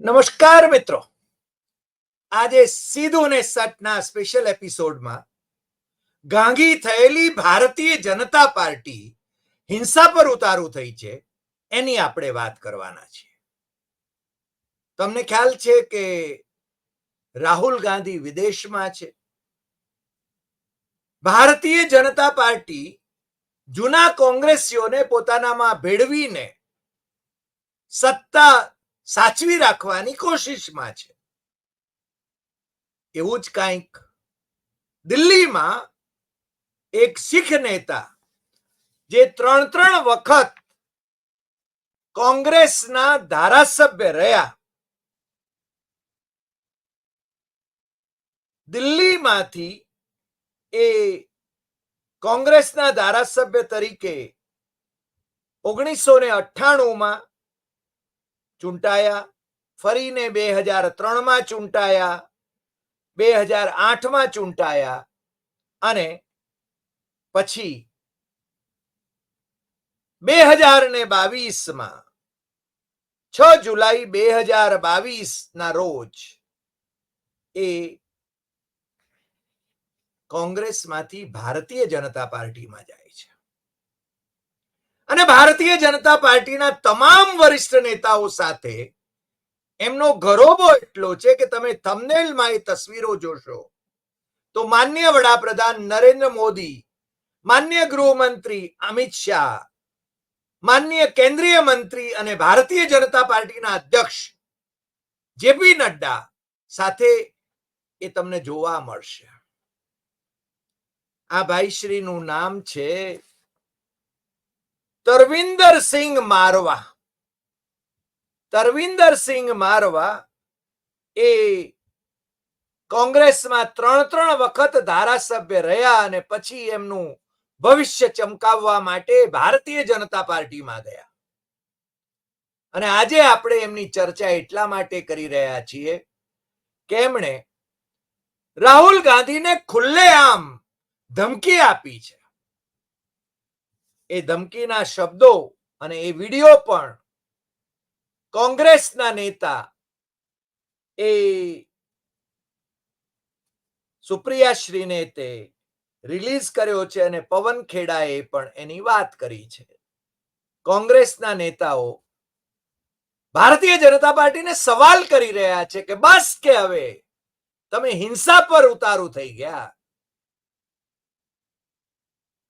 નમસ્કાર મિત્રો. આજે સીધું ને સટના સ્પેશિયલ એપિસોડમાં ગાંગી થયેલી ભારતીય જનતા પાર્ટી હિંસા પર ઉતારું થઈ છે, એની આપણે વાત કરવાના છીએ. તમને ખ્યાલ છે કે રાહુલ ગાંધી વિદેશમાં છે? ભારતીય જનતા પાર્ટી જૂના કોંગ્રેસીઓને પોતાનામાં ભેળવીને સત્તા સાચવી રાખવાની કોશિશમાં છે. એવું જ કંઈક દિલ્હીમાં એક શીખ નેતા જે ત્રણ ત્રણ વખત કોંગ્રેસના ધારાસભ્ય રહ્યા, દિલ્હીમાંથી એ કોંગ્રેસના ધારાસભ્ય તરીકે ઓગણીસો ને અઠ્ઠાણુંમાં ચૂંટાયા. ફરીને બે હજાર ત્રણમાં ચૂંટાયા. બે હજાર આઠમાં ચૂંટાયા. અને પછી બે હજાર ને બાવીસમાં છ જુલાઈ બે હજાર બાવીસ ના રોજ એ કોંગ્રેસમાંથી ભારતીય જનતા પાર્ટીમાં જાય છે. અને ભારતીય જનતા પાર્ટીના તમામ વરિષ્ઠ નેતાઓ સાથે એમનો ગરોબો એટલો છે કે તમે થમનેલમાં એ તસવીરો જોશો. તો માન્ય વડાપ્રધાન નરેન્દ્ર મોદી, માન્ય ગૃહમંત્રી અમિત શાહ, માન્ય કેન્દ્રીય મંત્રી અને ભારતીય જનતા પાર્ટીના અધ્યક્ષ જેપી નડ્ડા સાથે એ તમને જોવા મળશે. આ ભાઈશ્રીનું નામ છે તરવિંદર સિંહ મારવા. તરવિંદર સિંહ મારવા એ કોંગ્રેસમાં ત્રણ ત્રણ વખત ધારાસભ્ય રહ્યા અને પછી એમનું ભવિષ્ય ચમકાવવા માટે ભારતીય જનતા પાર્ટીમાં ગયા. અને આજે આપણે એમની ચર્ચા એટલા માટે કરી રહ્યા છીએ કે એમણે રાહુલ ગાંધીને ખુલ્લેઆમ ધમકી આપી છે. એ ધમકીના શબ્દો અને એ વીડિયો પણ કોંગ્રેસના નેતા એ સુપ્રિયાશ્રીને તે રિલીઝ કર્યો છે અને પવન ખેડાએ પણ એની વાત કરી છે. કોંગ્રેસના નેતાઓ ભારતીય જનતા પાર્ટીને સવાલ કરી રહ્યા છે કે બસ કે હવે તમે હિંસા પર ઉતારું થઈ ગયા.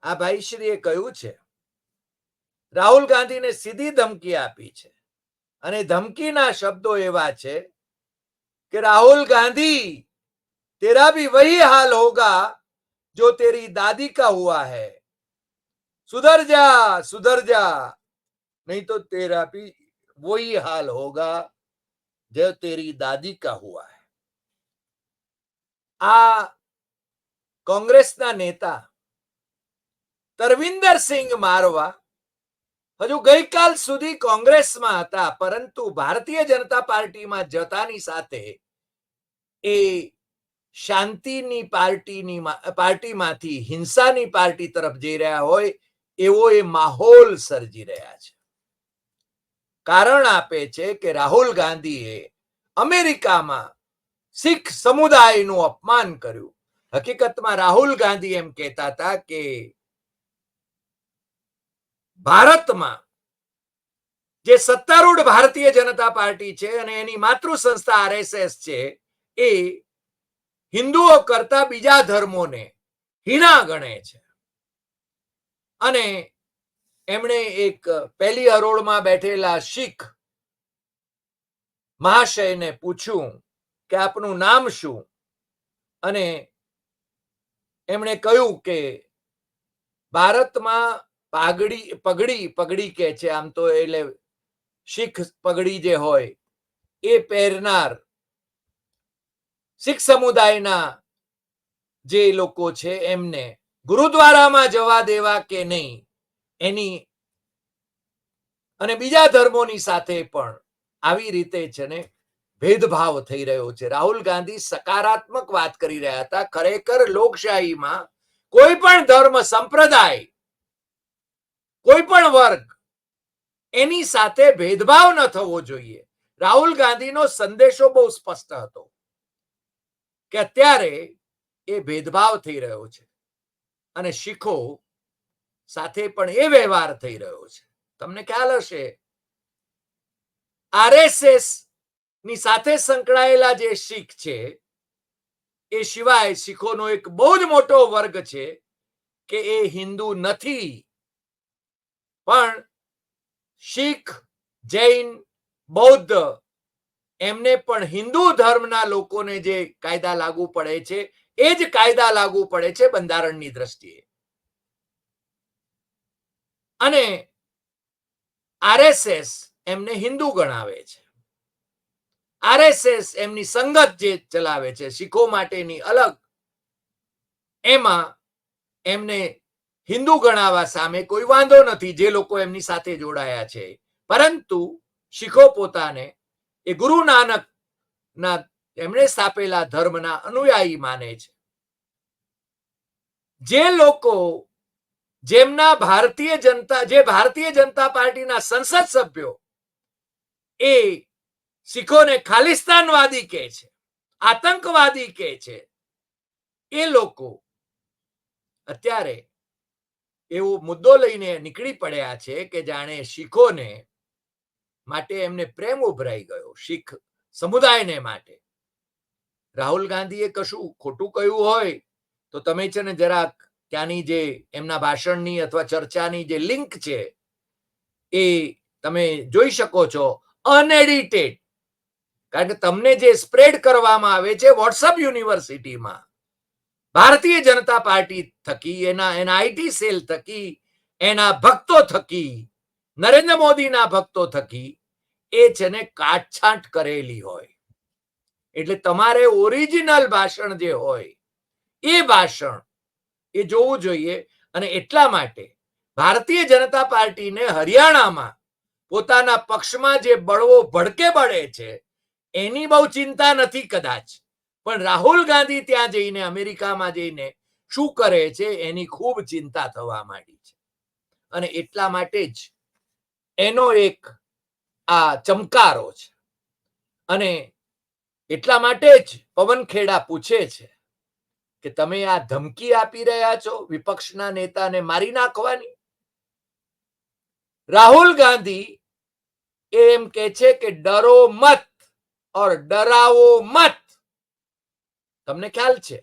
આ ભાઈશ્રીએ કહ્યું છે રાહુલ ગાંધીને સીધી ધમકી આપી છે. અને ધમકીના શબ્દો એવા છે કે રાહુલ ગાંધી, તેરા ભી વહી હાલ હોગા જો તેરી દાદી કા હુઆ હૈ. સુધર જા સુધર જા. નહીં તો તેરા ભી વહી હાલ હોગા જો તેરી દાદી કા હુઆ હૈ. આ કોંગ્રેસના નેતા તરવિંદર સિંઘ મારવા હજુ ગઈકાલ સુધી કોંગ્રેસમાં હતા, પરંતુ ભારતીય જનતા પાર્ટીમાં જતાની સાથે એ શાંતિની પાર્ટીની પાર્ટીમાંથી હિંસાની પાર્ટી તરફ જઈ રહ્યા હોય, એવો એ માહોલ સર્જી રહ્યા છે. કારણ આપે છે કે રાહુલ ગાંધીએ અમેરિકામાં શીખ સમુદાયનું અપમાન કર્યું. હકીકતમાં રાહુલ ગાંધી એમ કહેતા હતા કે ભારતમાં જે સત્તારૂઢ ભારતીય જનતા પાર્ટી છે અને એની માતૃ સંસ્થા આરએસએસ છે, એ હિન્દુઓ કરતા બીજા ધર્મોને હીણા ગણે છે. અને એમણે એક પહેલી હરોળમાં બેઠેલા શીખ મહાશયને પૂછ્યું કે આપનું નામ શું? અને એમણે કહ્યું કે ભારતમાં પાઘડી, પગડી પગડી કે છે આમ તો એટલે શીખ પગડી જે હોય, એ પહેરનાર શીખ સમુદાયના જે લોકો છે એમને ગુરુદ્વારામાં જવા દેવા કે નહીં, એની અને બીજા ધર્મોની સાથે પણ આવી રીતે છે ને ભેદભાવ થઈ રહ્યો છે. રાહુલ ગાંધી સકારાત્મક વાત કરી રહ્યા હતા. ખરેખર લોકશાહીમાં કોઈ પણ ધર્મ સંપ્રદાય કોઈ પણ વર્ગ એની સાથે ભેદભાવ ન થવો જોઈએ. રાહુલ ગાંધીનો સંદેશો બહુ સ્પષ્ટ હતો કે અત્યારે એ ભેદભાવ થઈ રહ્યો છે અને શીખો સાથે પણ એ વ્યવહાર થઈ રહ્યો છે. તમને ખ્યાલ હશે? આરએસએસની સાથે સંકળાયેલા જે શીખ છે, એ સિવાય શીખોનો એક બહુ જ મોટો વર્ગ છે કે એ હિન્દુ નથી. પણ શીખ, જૈન, બૌદ્ધ એમને પણ હિન્દુ ધર્મના લોકોને જે કાયદા લાગુ પડે છે, એ જ કાયદા લાગુ પડે છે બંધારણની દ્રષ્ટિએ. અને આરએસએસ એમને હિન્દુ ગણાવે છે. આરએસએસ એમની સંગત જે ચલાવે છે, શીખો માટેની અલગ, એમાં એમને હિન્દુ ગણાવા સામે કોઈ વાંધો નથી જે લોકો એમની સાથે જોડાયા છે. પરંતુ શીખો પોતાને એ ગુરુ નાનક ના એમણે સ્થાપેલા ધર્મના અનુયાયી માને છે. જે લોકો જેમના ભારતીય જનતા, જે ભારતીય જનતા પાર્ટીના સંસદ સભ્યો એ શીખોને ખાલિસ્તાનવાદી કહે છે, આતંકવાદી કહે છે, એ લોકો અત્યારે એવો મુદ્દો લઈને નીકળી પડ્યા છે કે જાણે શીખોને માટે એમને પ્રેમ ઉભરાઈ ગયો, શીખ સમુદાયને માટે. રાહુલ ગાંધીએ કશું ખોટું કહ્યું હોય તો તમે છે ને જરાક ત્યાંની જે એમના ભાષણની અથવા ચર્ચાની જે લિંક છે એ તમે જોઈ શકો છો, અનએડિટેડ. કારણ કે તમને જે સ્પ્રેડ કરવામાં આવે છે વોટ્સઅપ યુનિવર્સિટીમાં ભારતીય જનતા પાર્ટી થકી, એના એના સેલ થકી, એના ભક્તો થકી, નરેન્દ્ર મોદીના ભક્તો થકી, એ છે ને કાટછાંટ કરેલી હોય. એટલે તમારે ઓરિજિનલ ભાષણ જે હોય, એ ભાષણ એ જોવું જોઈએ. અને એટલા માટે ભારતીય જનતા પાર્ટીને હરિયાણામાં પોતાના પક્ષમાં જે બળવો ભડકે બળે છે, એની બહુ ચિંતા નથી કદાચ. પણ રાહુલ ગાંધી ત્યાં જઈને, અમેરિકામાં જઈને શું કરે છે? એની ખૂબ ચિંતા થવા માંડી છે. અને એટલા માટે જ એનો એક આ ચમકારો છે. અને એટલા માટે જ પવન ખેડા પૂછે છે કે તમે આ ધમકી આપી રહ્યા છો વિપક્ષના નેતાને મારી નાખવાની? રાહુલ ગાંધી એમ કે છે કે ડરો મત, ઓર ડરાવો મત. તમને ખ્યાલ છે?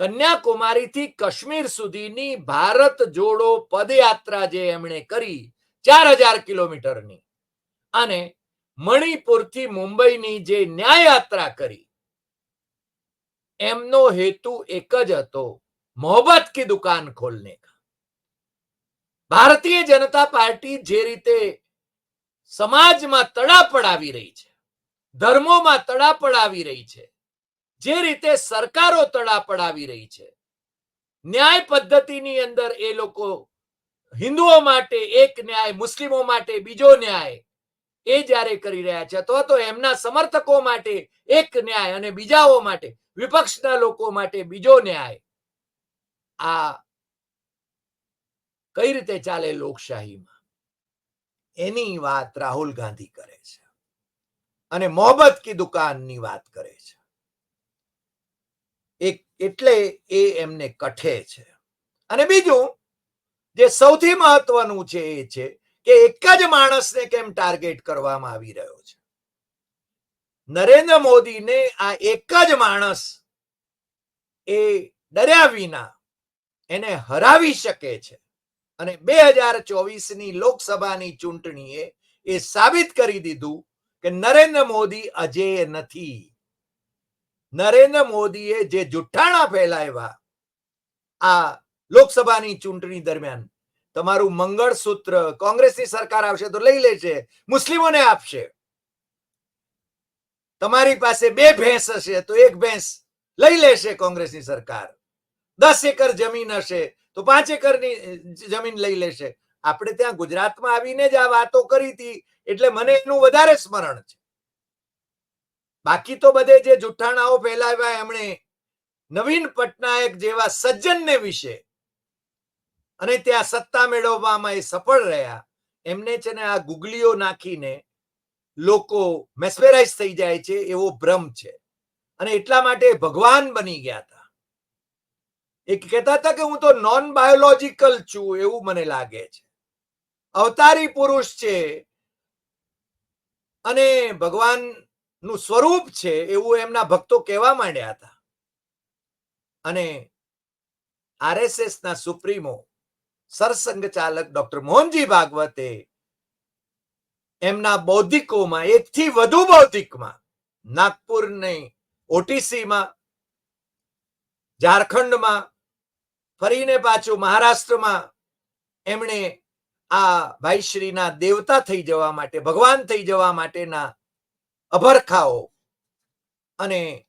કન્યાકુમારીથી કાશ્મીર સુધીની ભારત જોડો પદયાત્રા જે એમણે કરી, ચાર હજાર કિલોમીટરની. અને મણિપુરથી મુંબઈની જે ન્યાય યાત્રા કરી, એમનો હેતુ એક જ હતો મોહબત કી દુકાન ખોલને ભારતીય જનતા પાર્ટી જે રીતે સમાજમાં તડાપડ આવી રહી છે, ધર્મોમાં તડાપડ આવી રહી છે જે રીતે સરકારો તડાપડ પડાવી રહી છે. ન્યાય પદ્ધતિની અંદર એ લોકો હિન્દુઓ માટે એક ન્યાય, મુસ્લિમો માટે બીજો ન્યાય એ જ્યારે કરી રહ્યા છે, અથવા તો એમના સમર્થકો માટે એક ન્યાય અને બીજાઓ માટે, વિપક્ષના લોકો માટે બીજો ન્યાય. આ કઈ રીતે ચાલે લોકશાહીમાં? એની વાત રાહુલ ગાંધી કરે છે. અને મોહબ્બત કી દુકાનની વાત કરે છે. એક એટલે એ એમને કઠે છે. અને બીજું, જે સૌથી મહત્વનું છે એ છે કે એક જ માણસને કેમ ટાર્ગેટ કરવામાં આવી રહ્યો છે? નરેન્દ્ર મોદીને આ એક જ માણસ એ ડર્યા વિના એને હરાવી શકે છે. અને બે હજાર ચોવીસની લોકસભાની ચૂંટણીએ એ સાબિત કરી દીધું કે નરેન્દ્ર મોદી અજેય નથી. નરેન્દ્ર મોદીએ જે જુઠ્ઠાણા ફેલાવ્યા આ લોકસભાની ચૂંટણી દરમિયાન, તમારું મંગળસૂત્ર કોંગ્રેસની સરકાર આવશે તો લઈ લેશે, મુસ્લિમોને આપશે. તમારી પાસે બે ભેંસ હશે તો એક ભેંસ લઈ લેશે કોંગ્રેસની સરકાર. દસ એકર જમીન હશે તો પાંચ એકરની જમીન લઈ લેશે. આપણે ત્યાં ગુજરાતમાં આવીને જ આ વાતો કરી હતી, એટલે મને એનું વધારે સ્મરણ છે. બાકી તો બધે જે જુઠ્ઠાણાઓ ફેલાવ્યા એમણે નવીન પટનાયક જેવા સજ્જનને વિશે અને ત્યાં સત્તા મેળવવામાં એ સફળ રહ્યા, એમને છે ને આ ગુગલીઓ નાખીને લોકો મેસ્પેરાઇઝ થઈ જાય છે એવો ભ્રમ છે. અને એટલા માટે ભગવાન બની ગયા હતા. એક કહેતા હતા કે હું તો નોન બાયોલોજિકલ છું એવું મને લાગે છે. અવતારી પુરુષ છે અને ભગવાન નું સ્વરૂપ છે એવું એમના ભક્તો કહેવા માંડ્યા હતા. અને આરએસએસ ના સુપ્રીમો, સરસંઘ ચાલક ડોક્ટર મોહનજી ભાગવતે એમના બૌદ્ધિકોમાં, એકથી વધુ બૌદ્ધિકમાં, નાગપુરની ઓટીસીમાં, ઝારખંડમાં, ફરીને પાછું મહારાષ્ટ્રમાં એમણે આ ભાઈશ્રીના દેવતા થઈ જવા માટે, ભગવાન થઈ જવા માટેના અભરખાઓ અને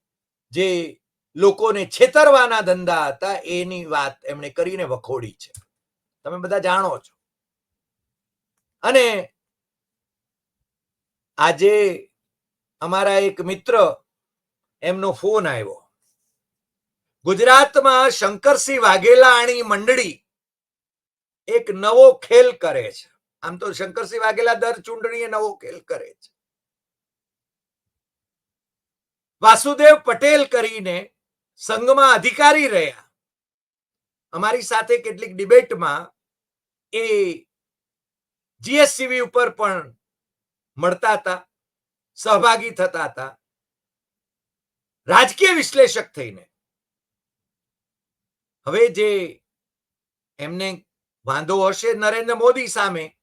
જે લોકોને છેતરવાના ધંધા હતા, એની વાત એમણે કરીને વખોડી છે. તમે બધા જાણો છો. અને આજે અમારા એક મિત્ર એમનો ફોન આવ્યો. ગુજરાતમાં શંકરસિંહ વાઘેલાની મંડળી એક નવો ખેલ કરે છે. આમ તો શંકરસિંહ વાઘેલા દર ચૂંટણીએ નવો ખેલ કરે છે. વાસુદેવ પટેલ કરીને સંઘમાં અધિકારી રહ્યા. અમારી સાથે કેટલીક ડિબેટમાં એ જીએસસીવી ઉપર પણ મળતા હતા, સહભાગી થતા હતા. રાજકીય વિશ્લેષક થઈને. હવે જે એમને વાંધો હશે નરેન્દ્ર મોદી સામે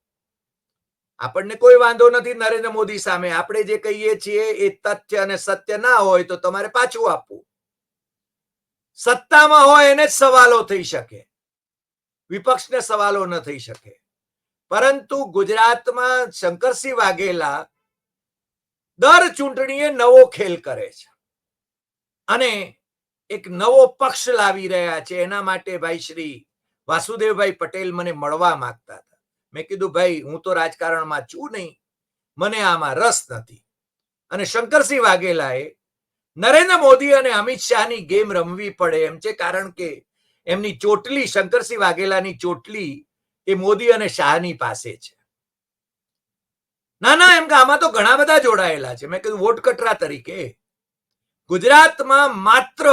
આપણને કોઈ વાંધો નથી, નરેન્દ્ર મોદી સામે. આપણે જે કહીએ છીએ એ તથ્ય અને સત્ય ના હોય તો તમારે પાછું આપવું. સત્તામાં હોય એને જ સવાલો થઈ શકે. વિપક્ષને સવાલો ન થઈ શકે. પરંતુ ગુજરાતમાં શંકરસિંહ વાઘેલા દર ચૂંટણીએ નવો ખેલ કરે છે. અને એક નવો પક્ષ લાવી રહ્યા છે. એના માટે ભાઈ શ્રી વાસુદેવભાઈ પટેલ મને મળવા માંગતા મેં કીધું, ભાઈ, હું તો રાજકારણમાં છું નહીં. મને આમાં રસ નથી. અને શંકરસિંહ વાઘેલાએ નરેન્દ્ર મોદી અને અમિત શાહની ગેમ રમવી પડે એમ છે, કારણ કે એમની ચોટલી, શંકરસિંહ વાઘેલાની ચોટલી એ મોદી અને શાહની પાસે છે. ના ના, એમ કે આમાં તો ઘણા બધા જોડાયેલા છે. મેં કીધું વોટ કટરા તરીકે. ગુજરાતમાં માત્ર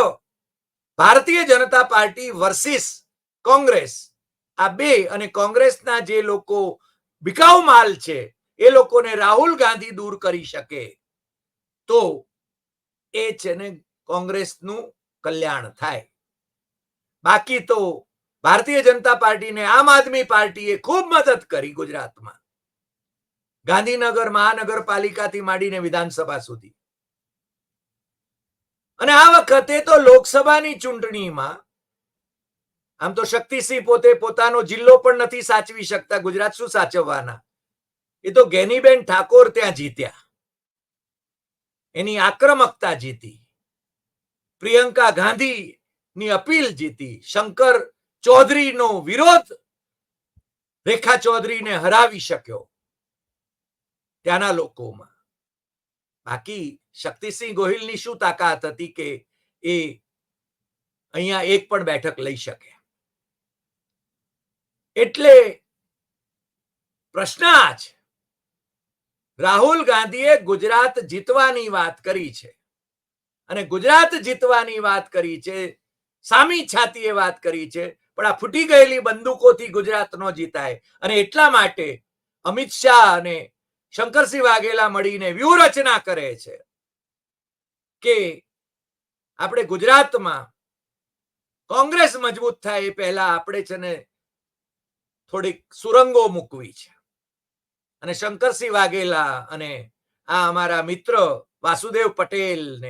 ભારતીય જનતા પાર્ટી વર્સિસ કોંગ્રેસ આ બે અને કોંગ્રેસના જે લોકો બિકાઉ માલ છે, એ લોકોને રાહુલ ગાંધી દૂર કરી શકે. તો એ છે ને કોંગ્રેસનું કલ્યાણ થાય. બાકી તો ભારતીય જનતા પાર્ટીને આમ આદમી પાર્ટીએ ખૂબ મદદ કરી ગુજરાતમાં. ગાંધીનગર મહાનગરપાલિકાથી માંડીને વિધાનસભા સુધી. અને આ વખતે તો લોકસભાની ચૂંટણીમાં આમ તો શક્તિસિંહ પોતે પોતાનો જિલ્લો પણ નથી સાચવી શકતા. ગુજરાત શું સાચવવાના? એ તો ગેનીબેન ઠાકોર ત્યાં જીત્યા. એની આક્રમકતા જીતી. પ્રિયંકા ગાંધી ની અપીલ જીતી. શંકર ચૌધરીનો વિરોધ રેખા ચૌધરીને હરાવી શક્યો ત્યાંના લોકોમાં. બાકી શક્તિસિંહ ગોહિલની શું તાકાત હતી કે એ અહીંયા એક પણ બેઠક લઈ શકે? એટલે પ્રશ્ન આ છે. રાહુલ ગાંધીએ ગુજરાત જીતવાની વાત કરી છે. અને ગુજરાત જીતવાની વાત કરી છે, સામી છાતીએ વાત કરી છે, પણ આ ફૂટી ગયેલી બંદૂકોથી ગુજરાત નો જીતાય. અને એટલા માટે અમિત શાહ અને શંકરસિંહ વાઘેલા મળીને વ્યૂહરચના કરે છે કે આપણે ગુજરાતમાં કોંગ્રેસ મજબૂત થાય એ પહેલા આપણે છે ને થોડીક સુરંગો મૂકવી છે. અને શંકરસિંહ વાઘેલા અને આ અમારા મિત્ર વાસુદેવ પટેલ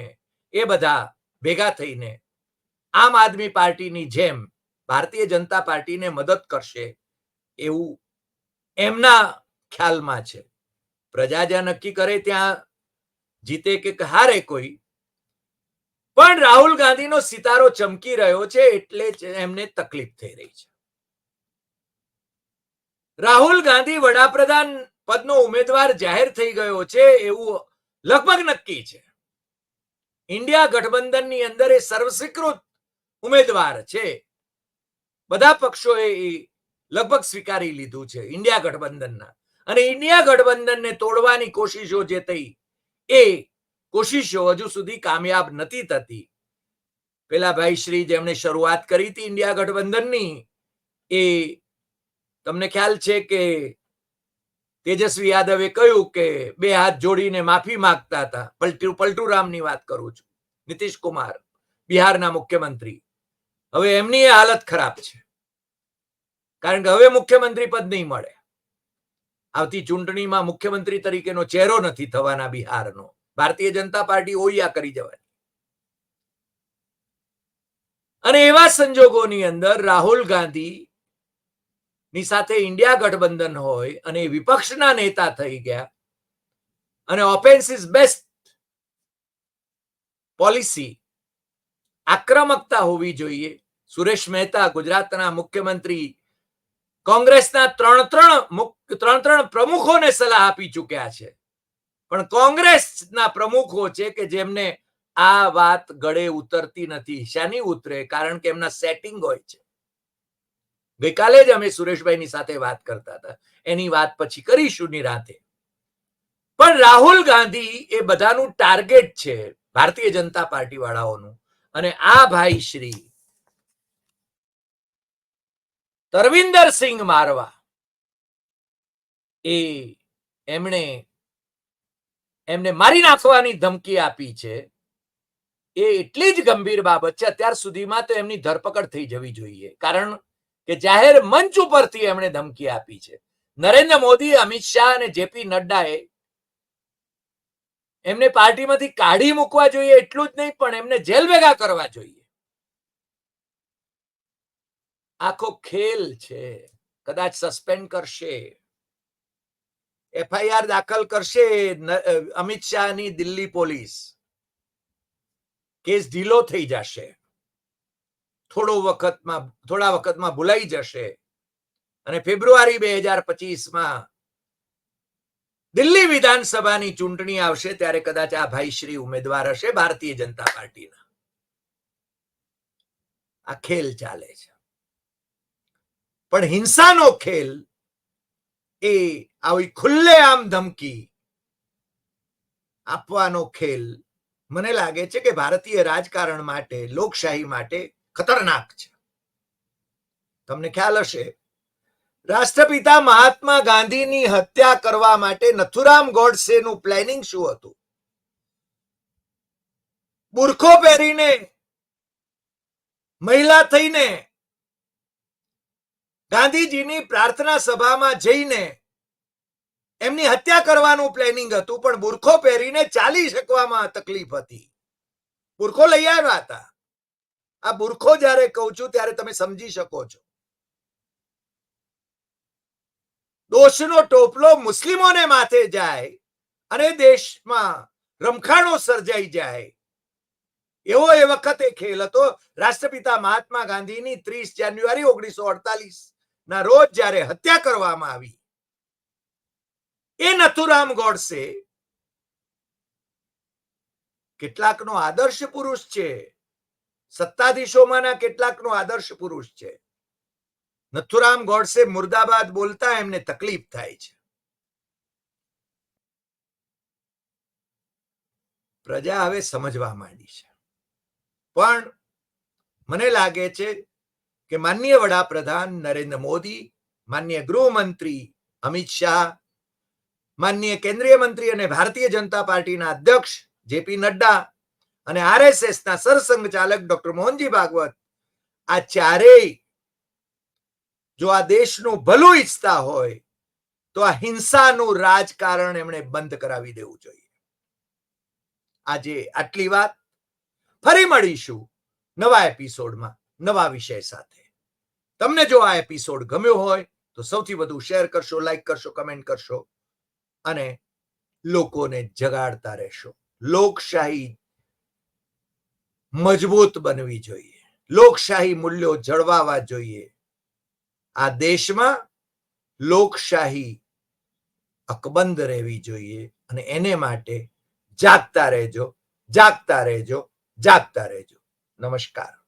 એ બધા ભેગા થઈને આમ આદમી પાર્ટીની જેમ ભારતીય જનતા પાર્ટીને મદદ કરશે એવું એમના ખ્યાલમાં છે. પ્રજા જ્યાં નક્કી કરે ત્યાં જીતે કે હારે કોઈ. પણ રાહુલ ગાંધીનો સિતારો ચમકી રહ્યો છે એટલે એમને તકલીફ થઈ રહી છે. રાહુલ ગાંધી વડાપ્રધાન પદનો ઉમેદવાર જાહેર થઈ ગયો છે એવું લગભગ નક્કી છે. ઇન્ડિયા ગઠબંધનની અંદર એ સર્વસ્વીકૃત ઉમેદવાર છે. બધા પક્ષોએ એ લગભગ સ્વીકારી લીધું છે ઇન્ડિયા ગઠબંધનના. અને ઇન્ડિયા ગઠબંધનને તોડવાની કોશિશો જે થઈ એ કોશિશો હજુ સુધી કામયાબ નથી થતી. પેલા ભાઈ શ્રી જેમણે શરૂઆત કરી હતી ઇન્ડિયા ગઠબંધનની એ તમને ખ્યાલ છે કે તેજસ્વી યાદવે કહ્યું કે બે હાથ જોડીને માફી માંગતા હતા. પલટુ, પલટુરામની વાત કરું છું. નીતિશ કુમાર, બિહારના મુખ્યમંત્રી. હવે એમની હાલત ખરાબ છે. કારણ કે હવે મુખ્યમંત્રી પદ નહીં મળે. આવતી ચૂંટણીમાં મુખ્યમંત્રી તરીકેનો ચહેરો નથી થવાના બિહારનો. ભારતીય જનતા પાર્ટી ઓયા કરી જવાની. અને એવા સંજોગોની અંદર રાહુલ ગાંધી ની સાથે ઇન્ડિયા ગઠબંધન હોય અને વિપક્ષના નેતા થઈ ગયા અને ઓફેન્સ ઇઝ બેસ્ટ પોલિસી આક્રમકતા હોવી જોઈએ. સુરેશ મહેતા ગુજરાતના મુખ્યમંત્રી કોંગ્રેસના ત્રણ ત્રણ ત્રણ ત્રણ પ્રમુખોને સલાહ આપી ચૂક્યા છે. પણ કોંગ્રેસના પ્રમુખો છે કે જેમને આ વાત ગળે ઉતરતી નથી, શાની ઉતરે? કારણ કે એમના સેટિંગ હોય છે. ગઈકાલે જ અમે સુરેશભાઈની સાથે વાત કરતા હતા. એની વાત પછી કરીશું નિરાતે પણ રાહુલ ગાંધી એ બધાનું ટાર્ગેટ છે ભારતીય જનતા પાર્ટી વાળાઓનું અને આ ભાઈ શ્રી તરવિંદર સિંહ મારવા એ એમણે એમને મારી નાખવાની ધમકી આપી છે. એ એટલી જ ગંભીર બાબત છે. અત્યાર સુધીમાં તો એમની ધરપકડ થઈ જવી જોઈએ. કારણ કે જાહેર મંચ ઉપરથી એમણે ધમકી આપી છે. નરેન્દ્ર મોદી અમિત શાહ અને જેપી નડ્ડાએ એમને પાર્ટીમાંથી કાઢી મૂકવા જોઈએ એટલું જ નહીં, પણ એમને જેલ ભેગા કરવા જોઈએ. આખો ખેલ છે. કદાચ સસ્પેન્ડ કરશે. એફઆઈઆર દાખલ કરશે અમિત શાહની દિલ્હી પોલીસ. કેસ ઢીલો થઈ જશે. થોડો વખતમાં, થોડા વખતમાં ભૂલાઈ જશે. અને ફેબ્રુઆરી બે હજાર પચીસમાં દિલ્હી વિધાનસભાની ચૂંટણી આવશે ત્યારે કદાચ આ ભાઈશ્રી ઉમેદવાર હશે ભારતીય જનતા પાર્ટીના. આ ખેલ ચાલે છે. પણ હિંસાનો ખેલ એ આવી ખુલ્લેઆમ ધમકી આપવાનો ખેલ મને લાગે છે કે ભારતીય રાજકારણ માટે, લોકશાહી માટે ખતરનાક છે. તમને ખ્યાલ હશે, રાષ્ટ્રપિતા મહાત્મા ગાંધીની હત્યા કરવા માટે નથુરામ ગોડસેનું પ્લેનિંગ શું હતું? બુરખો પહેરીને, મહિલા થઈને, ગાંધીજીની પ્રાર્થના સભામાં જઈને એમની હત્યા કરવાનું પ્લેનિંગ હતું, પણ બુરખો પહેરીને ચાલી શકવામાં તકલીફ હતી. બુરખો લઈ આવ્યા હતા. આ બુરખો જ્યારે કહું છું, ત્યારે તમે સમજી શકો છો. દોષનો ટોપલો મુસ્લિમોને માથે જાય અને દેશમાં રમખાણો સર્જાઈ જાય. એવો એ વખતે ખેલ હતો. રાષ્ટ્રપિતા મહાત્મા ગાંધીની ત્રીસ જાન્યુઆરી ઓગણીસો અડતાલીસ ના રોજ જ્યારે હત્યા કરવામાં આવી. એ નથુરામ ગોડસે કેટલાકનો આદર્શ પુરુષ છે. સત્તાધીશોમાંના કેટલાકનો આદર્શ પુરુષ છે. નથુરામ ગોડસે મુર્દાબાદ બોલતા એમને તકલીફ થાય છે. પ્રજા હવે સમજવા માંડી છે. પણ મને લાગે છે કે માનનીય વડાપ્રધાન નરેન્દ્ર મોદી, માનનીય ગૃહમંત્રી અમિત શાહ, માનનીય કેન્દ્રીય મંત્રી અને ભારતીય જનતા પાર્ટીના અધ્યક્ષ જેપી નડ્ડા અને આરએસએસ ના સરસંઘ ચાલક ડોક્ટર મોહનજી ભાગવત આ ચારેય જો આ દેશનું ભલું ઈચ્છતા હોય, તો આ હિંસાનું રાજકારણ એમણે બંધ કરાવી દેવું જોઈએ. આજે આટલી વાત. ફરી મળીશું નવા એપિસોડમાં, નવા વિષય સાથે. તમને જો આ એપિસોડ ગમ્યો હોય, તો સૌથી વધુ શેર કરશો, લાઈક કરશો, કમેન્ટ કરશો અને લોકોને જગાડતા રહેશો. લોકશાહી મજબૂત બનવી જોઈએ. લોકશાહી મૂલ્યો જળવાવા જોઈએ. આ દેશમાં લોકશાહી અકબંધ રહેવી જોઈએ અને એને માટે જાગતા રહેજો જાગતા રહેજો જાગતા રહેજો. નમસ્કાર.